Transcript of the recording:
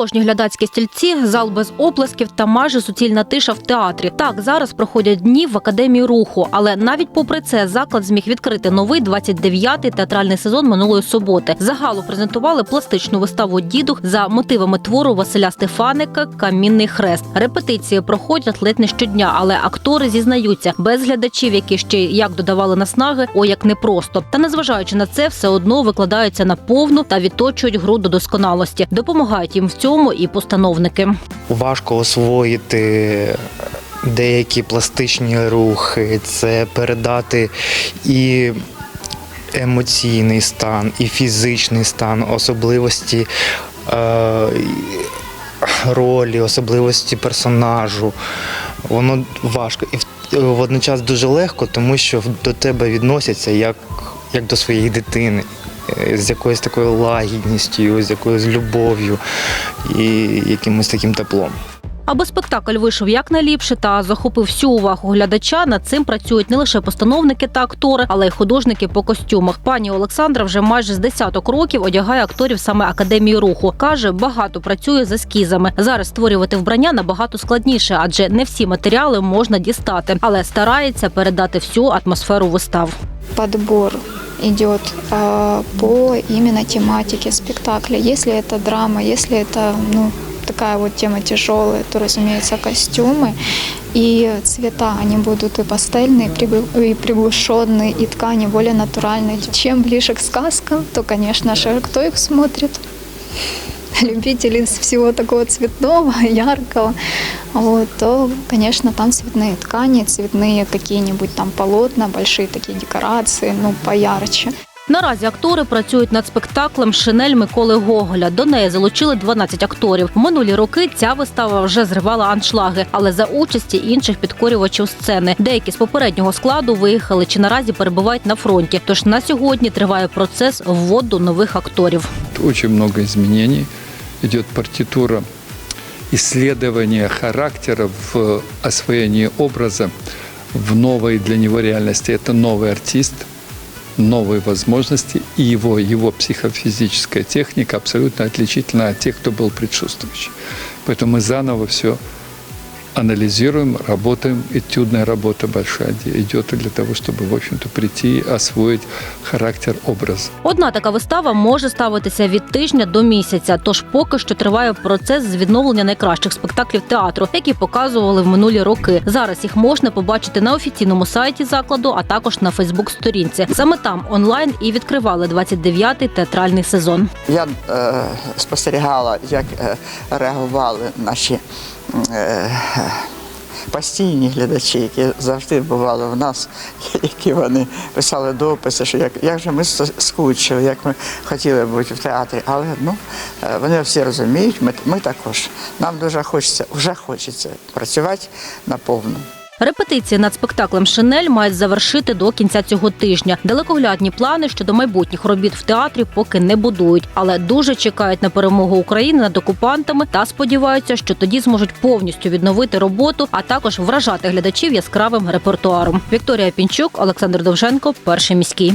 Порожні глядацькі стільці, зал без оплесків та майже суцільна тиша в театрі. Так зараз проходять дні в академії руху, але навіть попри це заклад зміг відкрити новий 29-й театральний сезон минулої суботи. Загалу презентували пластичну виставу дідух за мотивами твору Василя Стефаника Камінний хрест. Репетиції проходять ледь не щодня, але актори зізнаються без глядачів, які ще як додавали наснаги, о як непросто. Та незважаючи на це, все одно викладаються на повну та відточують гру до досконалості. Допомагають їм в цьому і постановники. важко освоїти деякі пластичні рухи, це передати і емоційний стан, і фізичний стан, особливості е, ролі, особливості персонажу. Воно важко. І водночас дуже легко, тому що до тебе відносяться як, як до своєї дитини. Е, З якоюсь такою лагідністю, з якоюсь любов'ю і якимось таким теплом. Аби спектакль вийшов якнайліпше та захопив всю увагу глядача, над цим працюють не лише постановники та актори, але й художники по костюмах. Пані Олександра вже майже з десяток років одягає акторів саме академії руху. каже, багато працює з ескізами. Зараз створювати вбрання набагато складніше, адже не всі матеріали можна дістати, але старається передати всю атмосферу вистав. подбор идет э, по именно тематике спектакля. Если это драма, если это ну, такая вот тема тяжелая, то, разумеется, костюмы и цвета, они будут и пастельные, и пригу- и приглушенные, и ткани более натуральные. Чем ближе к сказкам, то, конечно же, кто их смотрит? любители всего такого цветного, яркого, вот, то, конечно, там цветные ткани, цветные какие-нибудь там полотна, большие такие декорации, ну, поярче. Наразі актори працюють над спектаклем Шинель Миколи Гоголя. До неї залучили 12 акторів. В минулі роки ця вистава вже зривала аншлаги, але за участі інших підкорювачів сцени. Деякі з попереднього складу виїхали чи наразі перебувають на фронті. Тож на сьогодні триває процес вводу нових акторів. Очень много изменений. Идет партитура исследования характера в освоении образа в новой для него реальности. Это новый артист, новые возможности, и его, его психофизическая техника абсолютно отличительна от тех, кто был предшествующий. Поэтому мы заново все анализируем, работаем. Этюдная работа большая идет для того, чтобы, в общем-то, прийти и освоить характер образа. Одна така вистава може ставитися від тижня до місяця. Тож поки що триває процес з відновлення найкращих спектаклів театру, які показували в минулі роки. Зараз їх можна побачити на офіційному сайті закладу, а також на Фейсбук-сторінці. Саме там онлайн і відкривали 29-й театральний сезон. Я е, спостерігала, як е, реагували наші постійні глядачі, які завжди бували в нас, які вони писали дописи, що як, як же ми скучили, як ми хотіли бути в театрі. Але ну, е, вони всі розуміють, ми, ми також. Нам дуже хочеться, вже хочеться працювати наповну. Репетиції над спектаклем Шинель мають завершити до кінця цього тижня. Далекоглядні плани щодо майбутніх робіт в театрі поки не будують, але дуже чекають на перемогу України над окупантами та сподіваються, що тоді зможуть повністю відновити роботу, а також вражати глядачів яскравим репертуаром. Вікторія Пінчук, Олександр Довженко, перший міський.